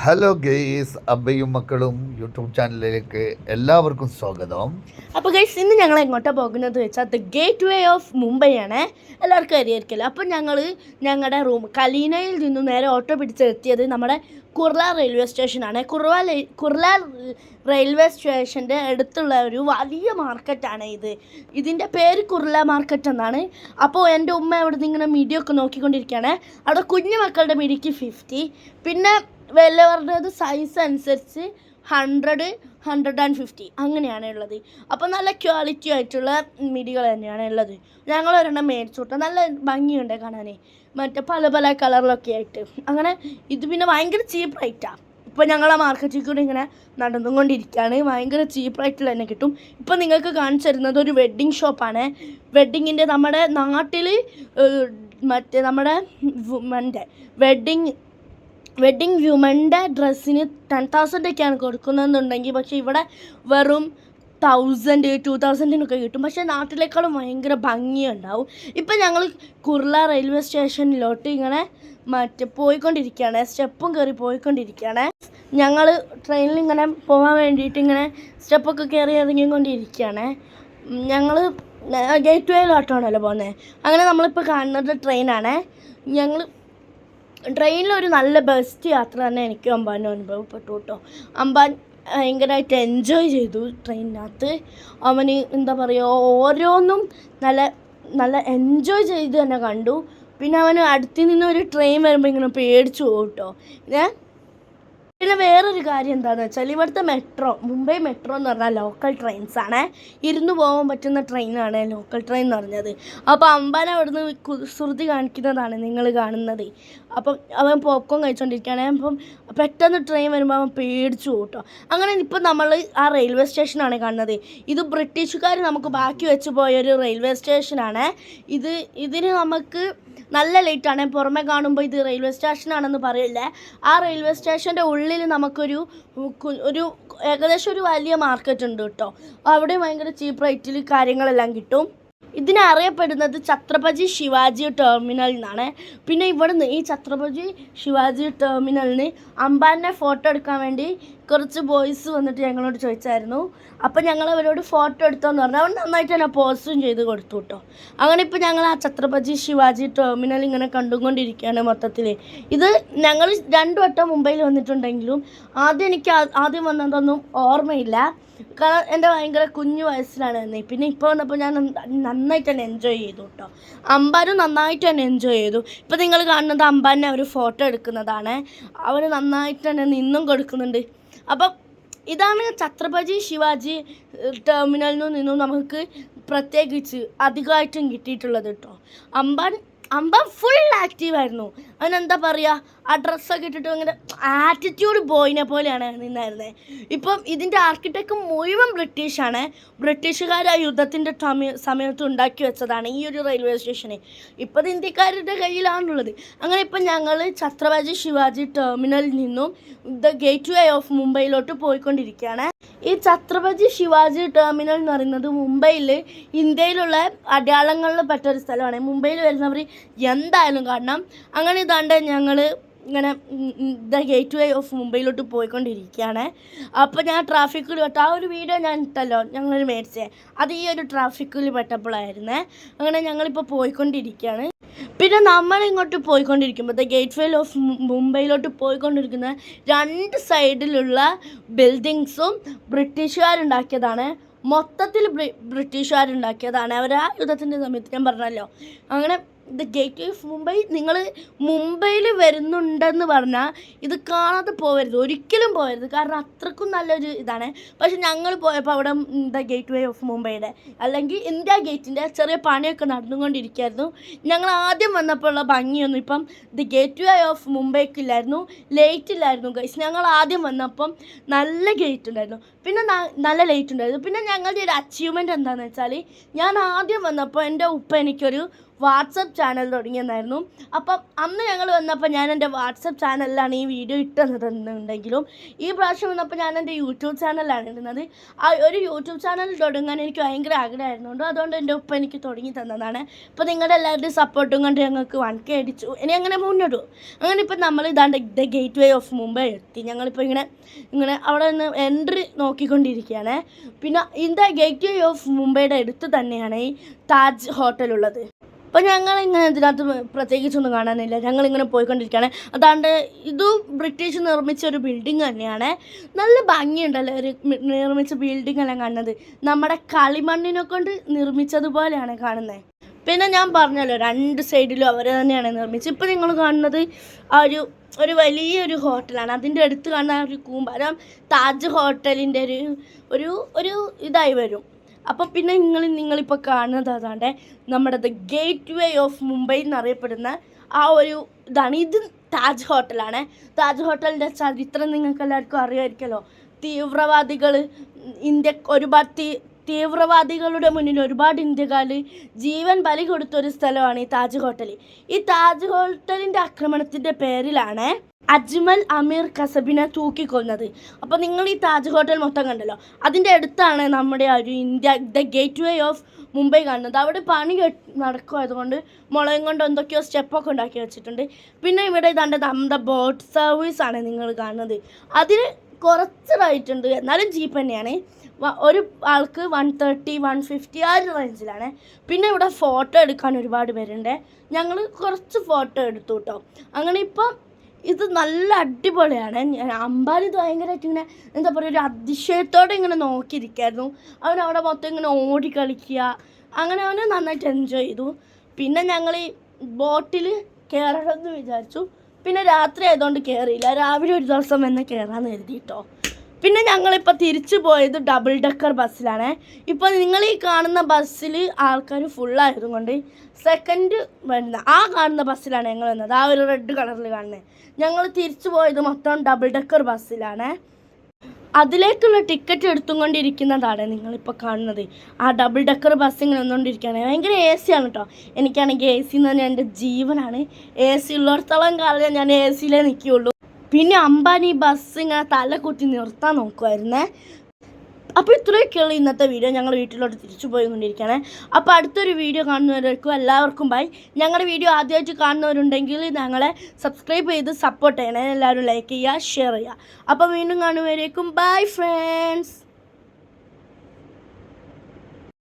Hello guys അബ്ബയും മക്കളും YouTube ചാനലിലേക്ക് എല്ലാവർക്കും സ്വാഗതം. അപ്പോൾ ഗൈസ് ഇന്ന് ഞങ്ങൾ എങ്ങോട്ടാണ് പോകുന്നത് വെച്ചാൽ the gateway of Mumbai ആണ് എല്ലാവർക്കും അറിയായിരിക്കില്ല അപ്പോൾ ഞങ്ങൾ ഞങ്ങളുടെ റൂം കലീനയിൽ നിന്നും നേരെ ഓട്ടോ പിടിച്ചെത്തിയത് നമ്മുടെ കുർള റെയിൽവേ സ്റ്റേഷനാണ് കുർള കുർള റെയിൽവേ സ്റ്റേഷന്റെ അടുത്തുള്ള ഒരു വലിയ മാർക്കറ്റാണ് ഇത്. ഇതിന്റെ പേര് കുർള മാർക്കറ്റ് എന്നാണ്. അപ്പോൾ എന്റെ ഉമ്മ അവിടെ നിന്ന് ഇങ്ങനെ മിടിയൊക്കെ ഒക്കെ നോക്കിക്കൊണ്ടിരിക്കുകയാണ്. അവിടെ കുഞ്ഞു മക്കളുടെ മിടിക്ക് ഫിഫ്റ്റി പിന്നെ വലിയവരുടേത് സൈസ് അനുസരിച്ച് ഹൺഡ്രഡ് ഹൺഡ്രഡ് ആൻഡ് ഫിഫ്റ്റി അങ്ങനെയാണ് ഉള്ളത്. അപ്പോൾ നല്ല ക്വാളിറ്റി ആയിട്ടുള്ള മിടികൾ തന്നെയാണ് ഉള്ളത്. ഞങ്ങൾ ഒരെണ്ണം മേടിച്ചു നല്ല ഭംഗിയുണ്ട് കാണാനേ. മറ്റേ പല പല കളറിലൊക്കെ ആയിട്ട്. അങ്ങനെ ഇത് പിന്നെ ഭയങ്കര ചീപ്പ് റേറ്റാണ് ഇപ്പോൾ ഞങ്ങൾ ആ മാർക്കറ്റിൽ കൂടി ഇങ്ങനെ നടന്നുകൊണ്ടിരിക്കുകയാണ്. ഭയങ്കര ചീപ്പ് റേറ്റിൽ തന്നെ കിട്ടും. ഇപ്പോൾ നിങ്ങൾക്ക് കാണിച്ചു തരുന്നത് ഒരു വെഡ്ഡിങ് ഷോപ്പാണ് വെഡ്ഡിങ്ങിന്റെ നമ്മുടെ നാട്ടിൽ മറ്റേ നമ്മുടെ വുമന്റെ വെഡ്ഡിങ് വെഡ്ഡിങ് വ്യൂമന്റെ ഡ്രസ്സിന് ടെൻ തൗസൻഡ് ഒക്കെയാണ് കൊടുക്കുന്നതെന്നുണ്ടെങ്കിൽ പക്ഷേ ഇവിടെ വെറും തൗസൻഡ് ടു തൗസൻഡിനൊക്കെ കിട്ടും. പക്ഷേ നാട്ടിലേക്കാളും ഭയങ്കര ഭംഗിയുണ്ടാവും. ഇപ്പം ഞങ്ങൾ കുർള റെയിൽവേ സ്റ്റേഷനിലോട്ട് ഇങ്ങനെ മറ്റേ പോയിക്കൊണ്ടിരിക്കുകയാണ്. സ്റ്റെപ്പും കയറി പോയിക്കൊണ്ടിരിക്കുകയാണ്. ഞങ്ങൾ ട്രെയിനിൽ ഇങ്ങനെ പോകാൻ വേണ്ടിയിട്ട് ഇങ്ങനെ സ്റ്റെപ്പൊക്കെ കയറി ഇറങ്ങിക്കൊണ്ടിരിക്കുകയാണ്. ഞങ്ങൾ ഗേറ്റ് വേയിലോട്ടാണല്ലോ പോകുന്നത്. അങ്ങനെ നമ്മളിപ്പോൾ കാണുന്നത് ട്രെയിനാണ്. ഞങ്ങൾ ട്രെയിനിൽ ഒരു നല്ല ബെസ്റ്റ് യാത്ര തന്നെ എനിക്ക് അമ്പാനും അനുഭവപ്പെട്ടു കേട്ടോ അമ്പാൻ ഭയങ്കരമായിട്ട് എൻജോയ് ചെയ്തു ട്രെയിനിനകത്ത്. അവന് എന്താ പറയുക ഓരോന്നും നല്ല നല്ല എൻജോയ് ചെയ്ത് തന്നെ കണ്ടു. പിന്നെ അവന് അടുത്ത് നിന്ന് ഒരു ട്രെയിൻ വരുമ്പോൾ ഇങ്ങനെ പേടിച്ചു പോകും കേട്ടോ പിന്നെ വേറൊരു കാര്യം എന്താണെന്ന് വെച്ചാൽ ഇവിടുത്തെ മെട്രോ മുംബൈ മെട്രോ എന്ന് പറഞ്ഞാൽ ലോക്കൽ ട്രെയിൻസ് ആണ്. ഇരുന്ന് പോകാൻ പറ്റുന്ന ട്രെയിനാണ് ലോക്കൽ ട്രെയിൻ എന്ന് പറഞ്ഞത്. അപ്പോൾ അമ്പാൻ അവിടുന്ന് കുസൃതി കാണിക്കുന്നതാണ് നിങ്ങൾ കാണുന്നത്. അപ്പം അവൻ പോപ്കോൺ കഴിച്ചുകൊണ്ടിരിക്കുകയാണ് അപ്പം പെട്ടെന്ന് ട്രെയിൻ വരുമ്പോൾ അവൻ പേടിച്ചു കേട്ടോ അങ്ങനെ ഇപ്പം നമ്മൾ ആ റെയിൽവേ സ്റ്റേഷനാണ് കാണുന്നത്. ഇത് ബ്രിട്ടീഷുകാർ നമുക്ക് ബാക്കി വെച്ച് പോയൊരു റെയിൽവേ സ്റ്റേഷനാണ് ഇത് ഇതിന് നമുക്ക് നല്ല ലേറ്റാണ് പുറമെ കാണുമ്പോൾ ഇത് റെയിൽവേ സ്റ്റേഷനാണെന്ന് പറയില്ല. ആ റെയിൽവേ സ്റ്റേഷന്റെ ഉള്ളിൽ നമുക്കൊരു ഒരു ഏകദേശം ഒരു വലിയ മാർക്കറ്റ് ഉണ്ട് കേട്ടോ അവിടെ ഭയങ്കര ചീപ്പ് റേറ്റിൽ കാര്യങ്ങളെല്ലാം കിട്ടും. ഇതിനറിയപ്പെടുന്നത് ഛത്രപതി ശിവാജി ടെർമിനൽ എന്നാണ് പിന്നെ ഇവിടുന്ന് ഈ ഛത്രപതി ശിവാജി ടെർമിനലിന് അംബാനെ ഫോട്ടോ എടുക്കാൻ വേണ്ടി കുറച്ച് ബോയ്സ് വന്നിട്ട് ഞങ്ങളോട് ചോദിച്ചായിരുന്നു. അപ്പം ഞങ്ങൾ അവരോട് ഫോട്ടോ എടുത്തോന്ന് പറഞ്ഞു. അവൻ നന്നായിട്ട് തന്നെ പോസ്റ്റും ചെയ്ത് കൊടുത്തു കേട്ടോ അങ്ങനെ ഇപ്പോൾ ഞങ്ങൾ ആ ഛത്രപതി ശിവാജി ടെർമിനൽ ഇങ്ങനെ കണ്ടുകൊണ്ടിരിക്കുകയാണ് മൊത്തത്തിൽ ഇത് ഞങ്ങൾ രണ്ടു വട്ടം മുംബൈയിൽ വന്നിട്ടുണ്ടെങ്കിലും ആദ്യം എനിക്ക് ആദ്യം വന്നതൊന്നും ഓർമ്മയില്ല. കാരണം എന്റെ ഭയങ്കര കുഞ്ഞു വയസ്സിലാണ് തന്നെ പിന്നെ ഇപ്പോൾ വന്നപ്പോൾ ഞാൻ നന്ന- നന്നായിട്ട് തന്നെ എൻജോയ് ചെയ്തു കേട്ടോ അമ്പാനും നന്നായിട്ട് തന്നെ എൻജോയ് ചെയ്തു. ഇപ്പോൾ നിങ്ങൾ കാണുന്നത് അമ്പാനെ അവർ ഫോട്ടോ എടുക്കുന്നതാണ്. അവർ നന്നായിട്ട് തന്നെ നിന്നും കൊടുക്കുന്നുണ്ട്. അപ്പം ഇതാണ് ഛത്രപതി ശിവാജി ടെർമിനലിൽ നിന്നും നമുക്ക് പ്രത്യേകിച്ച് അധികമായിട്ടും കിട്ടിയിട്ടുള്ളത് കേട്ടോ അമ്പാൻ അമ്പാൻ ഫുൾ ആക്റ്റീവായിരുന്നു അവനെന്താ പറയുക ആ ഡ്രസ്സൊക്കെ ഇട്ടിട്ട് അങ്ങനെ ആറ്റിറ്റ്യൂഡ് ബോയിനെ പോലെയാണ് നിന്നായിരുന്നത് ഇപ്പം ഇതിന്റെ ആർക്കിടെക്ട് മുഴുവൻ ബ്രിട്ടീഷാണ് ബ്രിട്ടീഷുകാർ ആ യുദ്ധത്തിന്റെ സമയത്ത് ഉണ്ടാക്കി വെച്ചതാണ് ഈ ഒരു റെയിൽവേ സ്റ്റേഷന് ഇപ്പം ഇന്ത്യക്കാരുടെ കയ്യിലാണുള്ളത്. അങ്ങനെ ഇപ്പം ഞങ്ങൾ ഛത്രപതി ശിവാജി ടെർമിനലിൽ നിന്നും ദ ഗേറ്റ് വേ ഓഫ് മുംബൈയിലോട്ട് പോയിക്കൊണ്ടിരിക്കുകയാണ്. ഈ ഛത്രപതി ശിവാജി ടെർമിനൽ എന്ന് പറയുന്നത് മുംബൈയിൽ ഇന്ത്യയിലുള്ള അടയാളങ്ങളിൽ പെട്ട ഒരു സ്ഥലമാണ്. മുംബൈയിൽ വരുന്നവർ എന്തായാലും കാണണം. അങ്ങനെ ഇതാണ്ട് ഞങ്ങൾ ഇങ്ങനെ ദ ഗേറ്റ് വേ ഓഫ് മുംബൈയിലോട്ട് പോയിക്കൊണ്ടിരിക്കുകയാണ്. അപ്പോൾ ഞാൻ ട്രാഫിക്കിൽ പെട്ട ആ ഒരു വീഡിയോ ഞാൻ ഇട്ടല്ലോ. ഞങ്ങൾ മേടിച്ചേ. അത് ഈ ഒരു ട്രാഫിക്കിൽ പെട്ടപ്പോഴായിരുന്നേ അങ്ങനെ ഞങ്ങളിപ്പോൾ പോയിക്കൊണ്ടിരിക്കുകയാണ്. പിന്നെ നമ്മൾ ഇങ്ങോട്ട് പോയിക്കൊണ്ടിരിക്കുമ്പോൾ ഗേറ്റ് വേ ഓഫ് മുംബൈയിലോട്ട് പോയിക്കൊണ്ടിരിക്കുന്ന രണ്ട് സൈഡിലുള്ള ബിൽഡിങ്സും ബ്രിട്ടീഷുകാരുണ്ടാക്കിയതാണ്. മൊത്തത്തിൽ ബ്രി- ബ്രിട്ടീഷുകാരുണ്ടാക്കിയതാണ്. അവർ ആ യുദ്ധത്തിന്റെ സമയത്ത് ഞാൻ പറഞ്ഞല്ലോ. അങ്ങനെ ദ ഗേറ്റ് ഓഫ് മുംബൈ നിങ്ങൾ മുംബൈയിൽ വരുന്നുണ്ടെന്ന് പറഞ്ഞാൽ ഇത് കാണാതെ പോകരുത് ഒരിക്കലും പോകരുത് കാരണം അത്രക്കും നല്ലൊരു ഇതാണ്. പക്ഷെ ഞങ്ങൾ പോയപ്പോൾ അവിടെ ദ ഗേറ്റ് വേ ഓഫ് മുംബൈയുടെ അല്ലെങ്കിൽ ഇന്ത്യ ഗേറ്റിന്റെ ചെറിയ പണിയൊക്കെ നടന്നുകൊണ്ടിരിക്കുകയായിരുന്നു. ഞങ്ങൾ ആദ്യം വന്നപ്പോൾ ഉള്ള ഭംഗിയൊന്നും ഇപ്പം ദി ഗേറ്റ് വേ ഓഫ് മുംബൈക്കില്ലായിരുന്നു ലേറ്റ് ഇല്ലായിരുന്നു ഗൈസ് ഞങ്ങൾ ആദ്യം വന്നപ്പം നല്ല ഗേറ്റ് ഉണ്ടായിരുന്നു. പിന്നെ നല്ല ലേറ്റ് ഉണ്ടായിരുന്നു. പിന്നെ ഞങ്ങളുടെ ഒരു അച്ചീവ്മെന്റ് എന്താണെന്ന് വെച്ചാൽ ഞാൻ ആദ്യം വന്നപ്പോൾ എന്റെ ഉപ്പ എനിക്കൊരു വാട്സപ്പ് ചാനൽ തുടങ്ങിയെന്നായിരുന്നു. അപ്പം അന്ന് ഞങ്ങൾ വന്നപ്പോൾ ഞാൻ എന്റെ വാട്സപ്പ് ചാനലിലാണ് ഈ വീഡിയോ ഇട്ടെന്നിട്ടുണ്ടെങ്കിലും ഈ പ്രാവശ്യം വന്നപ്പോൾ ഞാൻ എന്റെ യൂട്യൂബ് ചാനലിലാണ് ഇടുന്നത്. ആ ഒരു യൂട്യൂബ് ചാനൽ തുടങ്ങാൻ എനിക്ക് ഭയങ്കര ആഗ്രഹമായിരുന്നുണ്ട്. അതുകൊണ്ട് എന്റെ ഉപ്പ എനിക്ക് തുടങ്ങി തന്നതാണ്. ഇപ്പോൾ നിങ്ങളുടെ എല്ലാവരുടെയും സപ്പോർട്ടും കൊണ്ട് ഞങ്ങൾക്ക് വൺ കെ അടിച്ചു. ഇനി അങ്ങനെ മുന്നോട്ട് അങ്ങനെ ഇപ്പം നമ്മൾ ഇതാണ്ട് the gateway of Mumbai എത്തി. ഞങ്ങളിപ്പോൾ ഇങ്ങനെ ഇങ്ങനെ അവിടെ നിന്ന് എൻട്രി നോക്കിക്കൊണ്ടിരിക്കുകയാണ്. പിന്നെ ഇന്ത്യ ഗേറ്റ് വേ ഓഫ് മുംബൈയുടെ അടുത്ത് തന്നെയാണ് ഈ താജ് ഹോട്ടലുള്ളത് അപ്പോൾ ഞങ്ങൾ ഇങ്ങനെ ഇതിനകത്ത് പ്രത്യേകിച്ചൊന്നും കാണാനില്ല. ഞങ്ങൾ ഞങ്ങളിങ്ങനെ പോയിക്കൊണ്ടിരിക്കുകയാണ്. അതാണ്ട് ഇതും ബ്രിട്ടീഷ് നിർമ്മിച്ച ഒരു ബിൽഡിംഗ് തന്നെയാണ്. നല്ല ഭംഗിയുണ്ടല്ലോ ഒരു നിർമ്മിച്ച ബിൽഡിംഗ് എല്ലാം കാണുന്നത്. നമ്മുടെ കളിമണ്ണിനെ കൊണ്ട് നിർമ്മിച്ചതുപോലെയാണ് കാണുന്നത് പിന്നെ ഞാൻ പറഞ്ഞല്ലോ രണ്ട് സൈഡിലും അവർ തന്നെയാണ് നിർമ്മിച്ചത്. ഇപ്പം നിങ്ങൾ കാണുന്നത് ആ ഒരു ഒരു വലിയൊരു ഹോട്ടലാണ് അതിന്റെ അടുത്ത് കാണുന്ന ഒരു കൂമ്പാരം താജ് ഹോട്ടലിന്റെ ഒരു ഒരു ഒരു ഇതായി വരും. അപ്പോൾ പിന്നെ നിങ്ങൾ നിങ്ങളിപ്പോൾ കാണുന്നത് അതാണ്ട് നമ്മുടെ the gateway of Mumbai എന്നറിയപ്പെടുന്ന ആ ഒരു ഇതാണ്. ഇത് താജ് ഹോട്ടലാണ്. താജ് ഹോട്ടലിന്റെ ചരിത്രം നിങ്ങൾക്ക് എല്ലാവർക്കും അറിയാമായിരിക്കുമല്ലോ തീവ്രവാദികൾ ഇന്ത്യ ഒരുപാട് തീ തീവ്രവാദികളുടെ മുന്നിൽ ഒരുപാട് ഇന്ത്യക്കാർ ജീവൻ ബലി കൊടുത്തൊരു സ്ഥലമാണ് ഈ താജ് ഹോട്ടൽ ഈ താജ് ഹോട്ടലിന്റെ ആക്രമണത്തിന്റെ പേരിലാണ് അജ്മൽ അമീർ കസബിനെ തൂക്കിക്കൊന്നത്. അപ്പോൾ നിങ്ങൾ ഈ താജ് ഹോട്ടൽ മൊത്തം കണ്ടല്ലോ. അതിന്റെ അടുത്താണ് നമ്മുടെ ഒരു India the gateway of Mumbai കാണുന്നത്. അവിടെ പണി നടക്കുമായതുകൊണ്ട് മുളകും കൊണ്ട് എന്തൊക്കെയോ സ്റ്റെപ്പൊക്കെ ഉണ്ടാക്കി വെച്ചിട്ടുണ്ട്. പിന്നെ ഇവിടെ ഇതാണ്ട് നമ്മുടെ ബോട്ട് സർവീസ് ആണ് നിങ്ങൾ കാണുന്നത്. അതിന് കുറച്ച് റേറ്റ് ഉണ്ട്. എന്നാലും ചീപ്പ് തന്നെയാണ്. ഒരു ആൾക്ക് വൺ തേർട്ടി വൺ ഫിഫ്റ്റി ആ ഒരു റേഞ്ചിലാണ്. പിന്നെ ഇവിടെ ഫോട്ടോ എടുക്കാൻ ഒരുപാട് പേരുണ്ട്. ഞങ്ങൾ കുറച്ച് ഫോട്ടോ എടുത്തു കേട്ടോ. അങ്ങനെ ഇപ്പം ഇത് നല്ല അടിപൊളിയാണ്. ഞാൻ അമ്പാൻ ഇത് ഭയങ്കരമായിട്ട് ഇങ്ങനെ എന്താ പറയുക ഒരു അതിശയത്തോടെ ഇങ്ങനെ നോക്കിയിരിക്കായിരുന്നു. അവൻ അവിടെ മൊത്തം ഇങ്ങനെ ഓടി കളിക്കുക. അങ്ങനെ അവന് നന്നായിട്ട് എൻജോയ് ചെയ്തു. പിന്നെ ഞങ്ങൾ ഈ ബോട്ടിൽ കയറണമെന്ന് വിചാരിച്ചു. പിന്നെ രാത്രി ആയതുകൊണ്ട് കയറിയില്ല രാവിലെ ഒരു ദിവസം വന്ന് കയറാമെന്ന് കരുതി പിന്നെ ഞങ്ങളിപ്പോൾ തിരിച്ചു പോയത് ഡബിൾ ഡെക്കർ ബസ്സിലാണ്. ഇപ്പോൾ നിങ്ങൾ ഈ കാണുന്ന ബസ്സിൽ ആൾക്കാർ ഫുള്ളായതുകൊണ്ട് സെക്കൻഡ് വരുന്ന ആ കാണുന്ന ബസ്സിലാണ് ഞങ്ങൾ വന്നത് ആ ഒരു റെഡ് കളറിൽ കാണുന്നത് ഞങ്ങൾ തിരിച്ചു പോയത് മൊത്തം ഡബിൾ ഡെക്കർ ബസ്സിലാണ്. അതിലേക്കുള്ള ടിക്കറ്റ് എടുത്തുകൊണ്ടിരിക്കുന്നതാണ് നിങ്ങളിപ്പോൾ കാണുന്നത്. ആ ഡബിൾ ഡെക്കർ ബസ് ഇങ്ങനെ വന്നുകൊണ്ടിരിക്കുകയാണ് ഭയങ്കര എ സി ആണ് കേട്ടോ എനിക്കാണെങ്കിൽ എ സി എന്ന് പറഞ്ഞാൽ എന്റെ ജീവനാണ്. എ സി ഉള്ളിടത്തോളം കാലം ഞാൻ എ സിയിലേ നിൽക്കുകയുള്ളൂ പിന്നെ അംബാനി ബസ് ഇങ്ങനെ തല നിർത്താൻ നോക്കുമായിരുന്നേ അപ്പോൾ ഇത്രയൊക്കെയുള്ള ഇന്നത്തെ വീഡിയോ ഞങ്ങൾ വീട്ടിലോട്ട് തിരിച്ചു പോയിക്കൊണ്ടിരിക്കുകയാണ്. അപ്പോൾ അടുത്തൊരു വീഡിയോ കാണുന്നവർക്കും എല്ലാവർക്കും ബൈ ഞങ്ങളുടെ വീഡിയോ ആദ്യമായിട്ട് കാണുന്നവരുണ്ടെങ്കിൽ ഞങ്ങളെ സബ്സ്ക്രൈബ് ചെയ്ത് സപ്പോർട്ട് ചെയ്യണേ. എല്ലാവരും ലൈക്ക് ചെയ്യുക ഷെയർ ചെയ്യുക. അപ്പോൾ വീണ്ടും കാണുന്നവരേക്കും ബൈ ഫ്രണ്ട്സ്